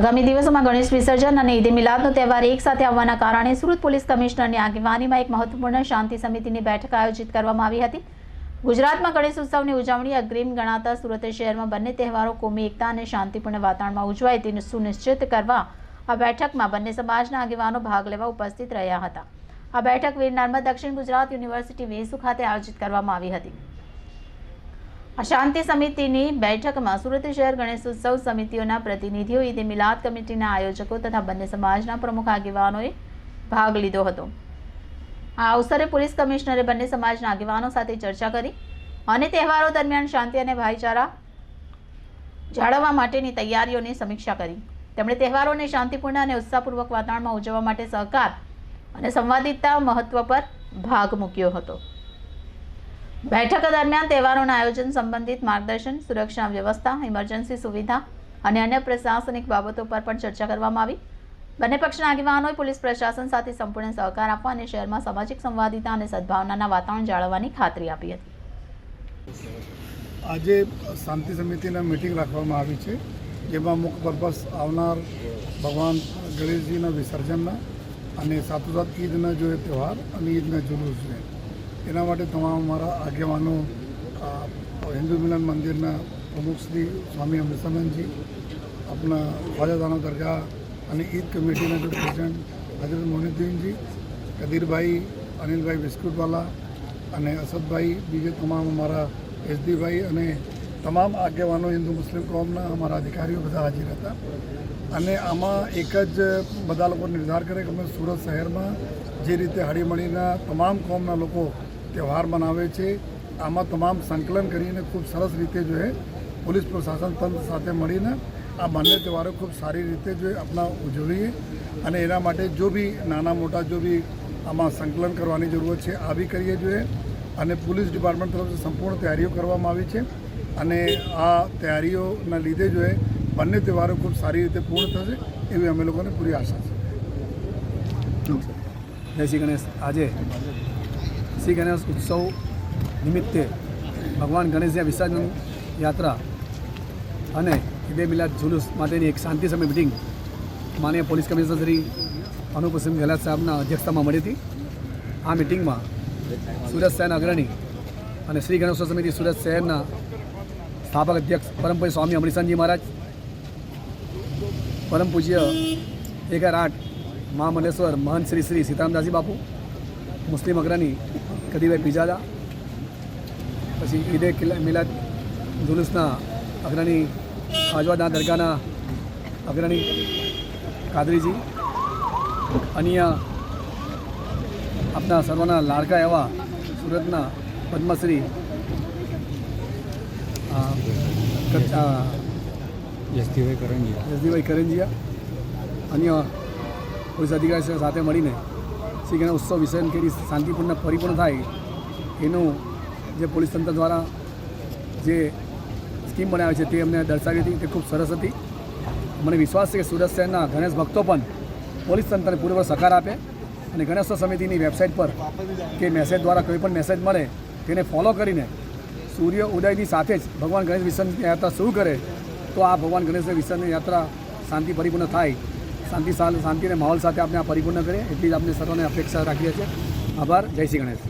આગામી દિવસોમાં ગણેશ વિસર્જન અને ઈદે મિલાદનો તહેવાર એક સાથે આવવાના કારણે સુરત પોલીસ કમિશનરની આગેવાનીમાં એક મહત્વપૂર્ણ શાંતિ સમિતિની બેઠક આયોજિત કરવામાં આવી હતી. ગુજરાતમાં ગણેશ ઉત્સવની ઉજવણી અગ્રીમ ગણાતા સુરત શહેરમાં બંને તહેવારો કોમી એકતા અને શાંતિપૂર્ણ વાતાવરણમાં ઉજવાય તે સુનિશ્ચિત કરવા આ બેઠકમાં બંને સમાજના આગેવાનો ભાગ લેવા ઉપસ્થિત રહ્યા હતા. આ બેઠક વીર દક્ષિણ ગુજરાત યુનિવર્સિટી વેસુ ખાતે આયોજિત કરવામાં આવી હતી. શાંતિ સમિતિની બેઠકમાં સુરત શહેર ગણેશ ઉત્સવ સમિતિઓના પ્રતિનિધિઓ, ઈદે મિલાદ કમિટીના આયોજકો તથા બંને સમાજના પ્રમુખ આગેવાનોએ ભાગ લીધો હતો. આ અવસરે પોલીસ કમિશનરે બંને સમાજના આગેવાનો સાથે ચર્ચા કરી અને તહેવારો દરમિયાન શાંતિ અને ભાઈચારા જાળવવા માટેની તૈયારીઓની સમીક્ષા કરી. તેમણે તહેવારોને શાંતિપૂર્ણ અને ઉત્સાહપૂર્વક વાતાવરણમાં ઉજવવા માટે સહકાર અને સંવાદિતા મહત્વ પર ભાગ મૂક્યો હતો. બેઠક દરમિયાન તહેવારોના આયોજન સંબંધિત માર્ગદર્શન, સુરક્ષા વ્યવસ્થા ઇમરજન્સી સુવિધા અને અન્ય પ્રશાસનિક બાબતો પર પણ ચર્ચા કરવામાં આવી. બંને પક્ષના આગેવાનોએ પોલીસ પ્રશાસન સાથે સંપૂર્ણ સહકાર આપવા અને શહેરમાં સામાજિક સંવાદિતા અને સદભાવનાના વાતાવરણ જાળવવાની ખાતરી આપી હતી. આજે શાંતિ સમિતિના મિટિંગ રાખવામાં આવી છે, જેમાં મુખ્ય પર્પસ આવનાર ભગવાન ગણેશજીના વિસર્જનના અને સાથોસાથ ઈદના જો તહેવાર અને ઈદના જુલુસ છે. એના માટે તમામ અમારા આગેવાનો હિન્દુ મિલન મંદિરના પ્રમુખ શ્રી સ્વામી અમૃતાનંદજી આપણા ખ્વાજાદાના દરગાહ અને ઈદ કમિટીના જે પ્રેસિડન્ટ હજરત મોહિદ્દીનજી, કદીરભાઈ, અનિલભાઈ બિસ્કુટવાલા અને અસદભાઈ, બીજે તમામ અમારા એસદીભાઈ અને તમામ આગેવાનો હિન્દુ મુસ્લિમ કોમના અમારા અધિકારીઓ બધા હાજર હતા. અને આમાં એક જ બધા લોકો નિર્ધાર કરે કે અમે સુરત શહેરમાં જે રીતે હળીમળીના તમામ કોમના લોકો તહેવાર મનાવે છે આમાં તમામ સંકલન કરીને ખૂબ સરસ રીતે જો પોલીસ પ્રશાસન તંત્ર સાથે મળીને આ બંને તહેવારો ખૂબ સારી રીતે જો આપણા ઉજવીએ અને એના માટે જો બી નાના મોટા જો બી આમાં સંકલન કરવાની જરૂરત છે, આ બી કરીએ જોઈએ। અને પોલીસ ડિપાર્ટમેન્ટ તરફથી સંપૂર્ણ તૈયારીઓ કરવામાં આવી છે। અને આ તૈયારીઓના લીધે જો બંને તહેવારો ખૂબ સારી રીતે પૂર્ણ થશે એવી અમે લોકોને પૂરી આશા છે। જય શ્રી ગણેશ. આજે શ્રી ગણેશ ઉત્સવ નિમિત્તે ભગવાન ગણેશજી વિસર્જન યાત્રા અને ઈદે મિલાદ જુલુસ માટેની એક શાંતિ સમય મિટિંગ માનીય પોલીસ કમિશનર શ્રી અનુપસિંહ ગેહલોત સાહેબના અધ્યક્ષતામાં મળી હતી. આ મિટિંગમાં સુરત શહેરના અગ્રણી અને શ્રી ગણેશ સમિતિ સુરત શહેરના સ્થાપક અધ્યક્ષ પરમ પૂજ્ય સ્વામી અમરીશનજી મહારાજ, પરમ પૂજ્ય એગાર આઠ મહામંડલેશ્વર મહંત શ્રી શ્રી સીતારામદાસજી બાપુ મુસ્લિમ અગ્રણી કદીભાઈ પીજાદા પછી ઈદે કિલ્લા મિલાદ જુલુસના અગ્રણી ખાજવાદા દરગાહના અગ્રણી કાદરીજી અન્ય આપણા સર્વના લાડકા એવા સુરતના પદ્મશ્રી જસદીભાઈ કરંજીયા. જસદીભાઈ કરંજીયા અન્ય પોલીસ અધિકારી સાથે મળીને શ્રી ગણેશ ઉત્સવ વિસર્જન કરી શાંતિપૂર્ણ પરિપૂર્ણ થાય એનું જે પોલીસ તંત્ર દ્વારા જે સ્કીમ બનાવી છે તે અમને દર્શાવી હતી, તે ખૂબ સરસ હતી. મને વિશ્વાસ છે કે સુરત શહેરના ગણેશ ભક્તો પણ પોલીસ તંત્રને પૂર્વ સહકાર આપે અને ગણેશોત્સવ સમિતિની વેબસાઇટ પર કે મેસેજ દ્વારા કોઈ પણ મેસેજ મળે તેને ફોલો કરીને સૂર્ય ઉદયની સાથે જ ભગવાન ગણેશ વિસર્જન યાત્રા શરૂ કરે તો આ ભગવાન ગણેશ વિસર્જન યાત્રા શાંતિ પરિપૂર્ણ થાય. શાંતિ શાંતિ અને માહોલ સાથે આપણે આ પરિપૂર્ણ કરીએ. એટલી જ આપણે સર્વને અપેક્ષા રાખીએ છીએ. આભાર. જય શ્રી ગણેશ.